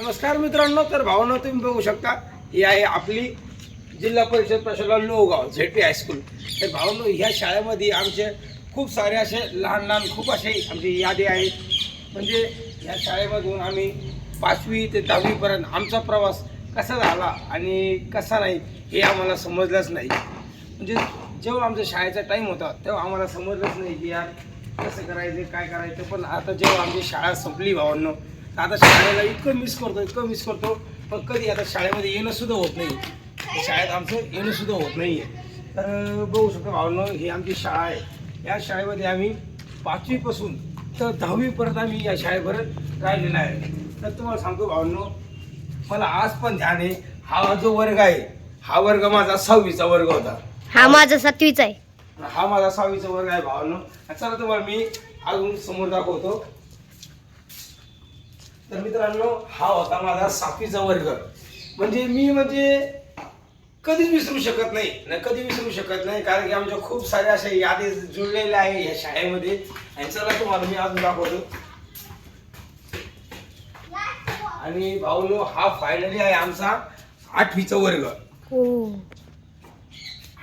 नमस्कार मित्रांनो तर भावना तुम्ही बघू शकता ही आहे आपली जिल्हा परिषद प्रशाला लोहगाव झेडपी हायस्कूल तर भावनो ह्या शाळेमध्ये आमचे खूप सारे असे लहान लहान खूप असे आमची यादी आहेत. म्हणजे ह्या शाळेमधून आम्ही पाचवी ते दहावीपर्यंत आमचा प्रवास कसा झाला आणि कसा नाही हे आम्हाला समजलंच नाही. म्हणजे जेव्हा आमचा शाळेचा टाईम होता तेव्हा आम्हाला समजलंच नाही की यार कसं करायचं काय करायचं. पण आता जेव्हा आमची शाळा संपली भावांनो आता शाळेला इतकं मिस करतो इतकं मिस करतो. पण कधी आता शाळेमध्ये येणं सुद्धा होत नाही. शाळेत आमचं येणं सुद्धा होत नाही आहे तर बघू शकतो भावांनो ही आमची शाळा आहे. या शाळेमध्ये आम्ही पाचवीपासून तर दहावीपर्यंत आम्ही या शाळेपर्यंत राहिलेला आहे. तर तुम्हाला सांगतो भावांनो मला आज पण ध्यान आहे. हा जो वर्ग आहे हा वर्ग माझा सहावीचा वर्ग होता. हा माझा सातवीचा आहे. हा माझा सहावीचा वर्ग आहे भावांनो. चला तुम्हाला मी अजून समोर दाखवतो. तर मित्रांनो हा होता माझा सातवीचा वर्ग. म्हणजे मी म्हणजे कधीच विसरू शकत नाही. ना कधी विसरू शकत नाही कारण की आमच्या खूप साऱ्या अशा यादी जुळलेल्या आहे या शाळेमध्ये. आणि चला तुम्हाला मी अजून दाखवतो. आणि भाऊनो हा फायनली आहे आमचा आठवीचा वर्ग. हो.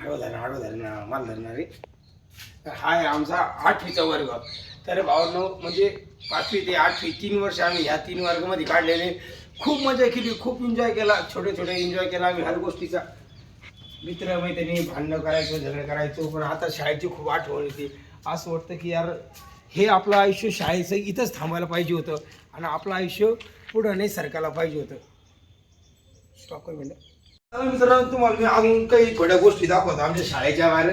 आडवं धरणं आडवं धरणं माल धरणार. हा आहे आमचा आठवीचा वर्ग. तर भावांनो म्हणजे पाचवी ते आठवी तीन वर्ष आम्ही ह्या तीन वर्गामध्ये काढलेले. खूप मजा केली खूप एन्जॉय केला छोटे छोटे एन्जॉय केला आम्ही हर गोष्टीचा. मित्र मैत्रिणी भांडणं करायचो झगडं करायचो पण आता शाळेची खूप आठवण येते. असं वाटतं की यार हे आपलं आयुष्य शाळेचं इथंच थांबायला पाहिजे होतं आणि आपलं आयुष्य पुढं नाही सरकायला पाहिजे होतं. स्टॉक मित्रांनो तुम्हाला मी अजून काही थोड्या गोष्टी दाखवतो. आमच्या शाळेच्या बाहेर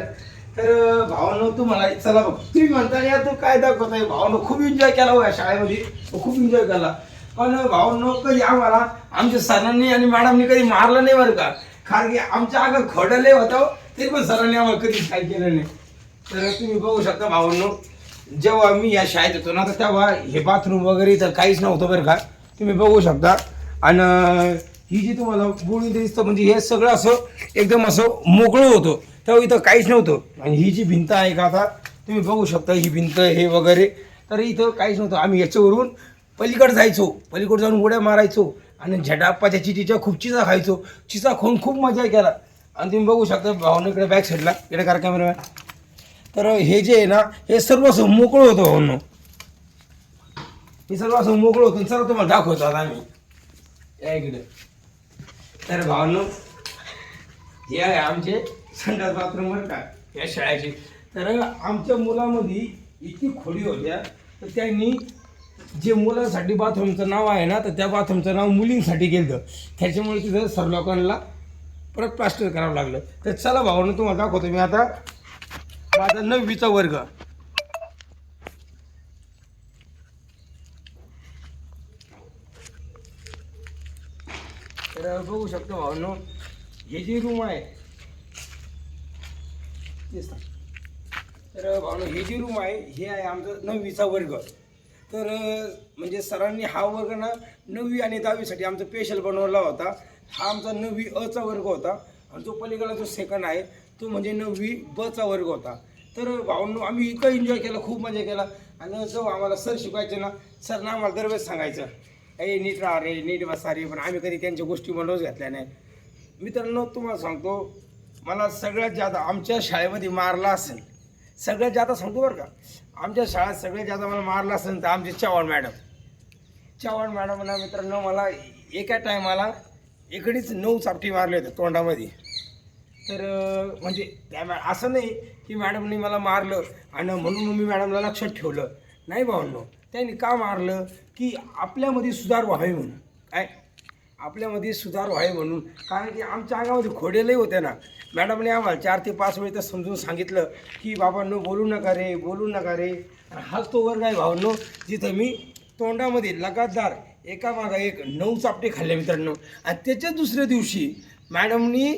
तर भावानं तुम्हाला चला बघ. तुम्ही म्हणता या तू काय दाखवताय? भावानं खूप एन्जॉय केला हो या शाळेमध्ये. तो खूप एन्जॉय केला. पण भावानं कधी आम्हाला आमच्या सरांनी आणि मॅडमनी कधी मारलं नाही बरं का? कारण की आमच्या अगं खडले होतं तरी पण सरांनी आम्हाला कधीच काय केलं नाही. तर तुम्ही बघू शकता भावांनो जेव्हा मी या शाळेत होतो ना तर तेव्हा हे बाथरूम वगैरे तर काहीच नव्हतं बरं का? तुम्ही बघू शकता. आणि ही जी तुम्हाला बोळी दिसतं म्हणजे हे सगळं असं एकदम असं मोकळं होतं. तेव्हा इथं काहीच नव्हतं. आणि ही जी भिंत आहे का आता तुम्ही बघू शकता ही भिंत हे वगैरे. तर इथं काहीच नव्हतं. आम्ही याच्यावरून पलीकडे जायचो. पलीकडे जाऊन उड्या मारायचो. आणि झटाप्पाच्या चिटीच्या खूप चिचा खायचो. चिचा खाऊन खूप मजा केला. आणि तुम्ही बघू शकता भावना इकडे बॅक साईडला इकडे कार कॅमेरामॅन तर हे जे आहे ना हे सर्व असं मोकळं होतं भावनो. हे सर्व असं मोकळं होतं. सर्व तुम्हाला दाखवतो आता आम्ही. या इकडे. तर भावनो हे आहे आमचे संडास बाथरूम बरं का या शाळेचे. तर आमच्या मुलामध्ये इतकी खोडी होत्या तर त्यांनी जे मुलांसाठी बाथरूमचं नाव आहे ना तर त्या बाथरूमचं नाव मुलींसाठी गेलं त्याच्यामुळे तिथं सर्व लोकांना परत प्लास्टर करावं लागलं. तर चला भावानं तुम्हाला दाखवतो मी आता माझा नववीचा वर्ग. तर बघू शकतो भावनो हे जी रूम आहे तेच ना. तर भावनो हे जी रूम आहे हे आहे आमचा नववीचा वर्ग. तर म्हणजे सरांनी हा वर्ग ना नववी आणि दहावीसाठी आमचा स्पेशल बनवला होता. हा आमचा नववी अचा वर्ग होता. आणि जो पलीकडला जो सेकंड आहे तो म्हणजे नववी बचा वर्ग होता. तर भावांनो आम्ही इतकं एन्जॉय केला खूप मजा केला. आणि जो आम्हाला सर शिकवायचे ना सर आम्हाला दरवेळेस सांगायचं. ए नीट राहा रे नीट बसा रे पण आम्ही कधी त्यांच्या गोष्टी म्हणूनच घेतल्या नाही. मित्रांनो तुम्हाला सांगतो मला सगळ्यात जादा आमच्या शाळेमध्ये मारला असेल. सगळ्यात जादा सांगतो बरं का आमच्या शाळेत सगळ्यात जादा मला मारला असेल तर आमचे चव्हाण मॅडम. चव्हाण मॅडम ना मित्रांनो मला एका टायमाला एकडीच नऊ चापटी मारले होते तोंडामध्ये. तर म्हणजे त्या मॅ असं नाही की मॅडमनी मला मारलं आणि म्हणून मी मॅडमला लक्षात ठेवलं. नाही भावनो त्यांनी का मारलं? की आपल्यामध्ये सुधार व्हावे म्हणून. काय? आपल्यामध्ये सुधार व्हावे म्हणून. कारण की आमच्या अंगामध्ये खोडेलही होते ना. मॅडमने आम्हाला चार ते पाच वेळी तर समजून सांगितलं की बाबांनो बोलू नका रे बोलू नका रे. आणि हाच तो वर्ग आहे भावांनो जिथं मी तोंडामध्ये लगातार एका मागा एक नऊ चापटे खाल्ले मित्रांनो. आणि त्याच्याच दुसऱ्या दिवशी मॅडमनी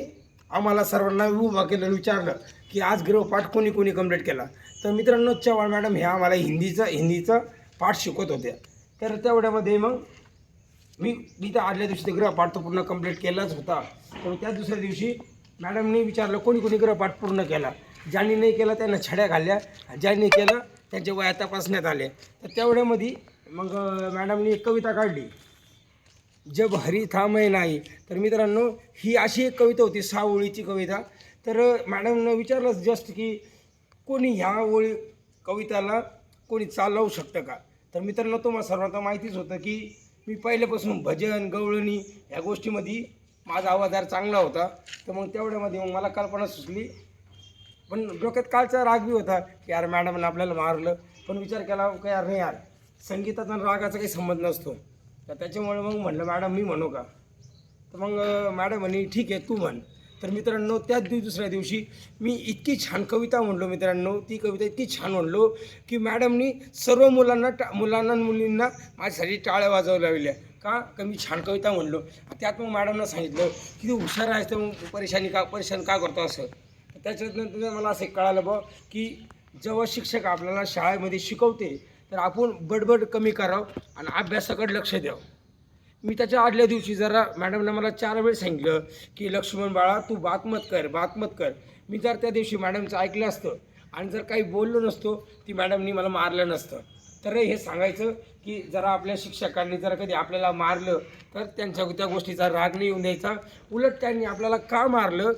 आम्हाला सर्वांना उभा केलं विचारलं की आज गृहपाठ कोणी कोणी कंप्लीट केला? तर मित्रांनो चव्हाण मॅडम हे आम्हाला हिंदीचं हिंदीचं पाठ शिकवत होत्या. तर तेवढ्यामध्ये मग मी मी तर आदल्या दिवशी ते ग्रहपाठ तर पूर्ण कंप्लीट केलाच होता. तर त्या दुसऱ्या दिवशी मॅडमनी विचारलं कोणी कोणी ग्रहपाठ पूर्ण केला? ज्यांनी नाही केला त्यांना छड्या घालल्या. ज्यांनी केलं त्यांच्या वया तपासण्यात आले. तर तेवढ्यामध्ये मग मॅडमनी एक कविता काढली. जब हरी थांबय नाही. तर मित्रांनो ही अशी एक कविता होती सहा ओळीची कविता. तर मॅडमनं विचारलं जस्ट की कोणी ह्या ओळी कविताला कोणी चालवू शकतं का? तर मित्रांनो तुम्हाला सर्वांना माहितीच होतं की मी पहिल्यापासून भजन गवळणी ह्या गोष्टीमध्ये माझा आवाज जरा चांगला होता. तर मग तेवढ्यामध्ये मग मला कल्पना सुचली. पण डोक्यात कालचा राग बी होता की यार मॅडमनं आपल्याला मारलं. पण विचार केला का यार नाही यार संगीताचा आणि रागाचा काही संबंध नसतो. तर त्याच्यामुळे मग म्हणलं मॅडम मी म्हणू का? तर मग मॅडम म्हणे ठीक आहे तू म्हण. तर मित्रांनो त्याच दिवस दुसऱ्या दिवशी मी इतकी छान कविता म्हणलो मित्रांनो ती कविता इतकी छान म्हणलो की मॅडमनी सर्व मुलांना टा मुलांना मुलींना माझ्यासाठी टाळ्या वाजवल्या लावल्या. का? का मी छान कविता म्हणलो. त्यात मग मॅडमनं सांगितलं की तू हुशार आहेस तर मग परेशानी का परेशान का करतो असं? त्याच्यानंतर मला असं कळालं बा की जेव्हा शिक्षक आपल्याला शाळेमध्ये शिकवते तर आपण बडबड कमी करावं आणि अभ्यासाकडे लक्ष द्यावं. मी त्याच्या आदल्या दिवशी जरा मॅडमनं मला चार वेळ सांगितलं की लक्ष्मण बाळा तू बातमत कर बात मत कर. मी जर त्या दिवशी मॅडमचं ऐकलं असतं आणि जर काही बोललो नसतो ती मॅडमनी मला मारलं नसतं. तर हे सांगायचं की जरा आपल्या शिक्षकांनी जर कधी आपल्याला मारलं तर त्यांच्या त्या गोष्टीचा राग नाही येऊन द्यायचा. उलट त्यांनी आपल्याला का मारलं?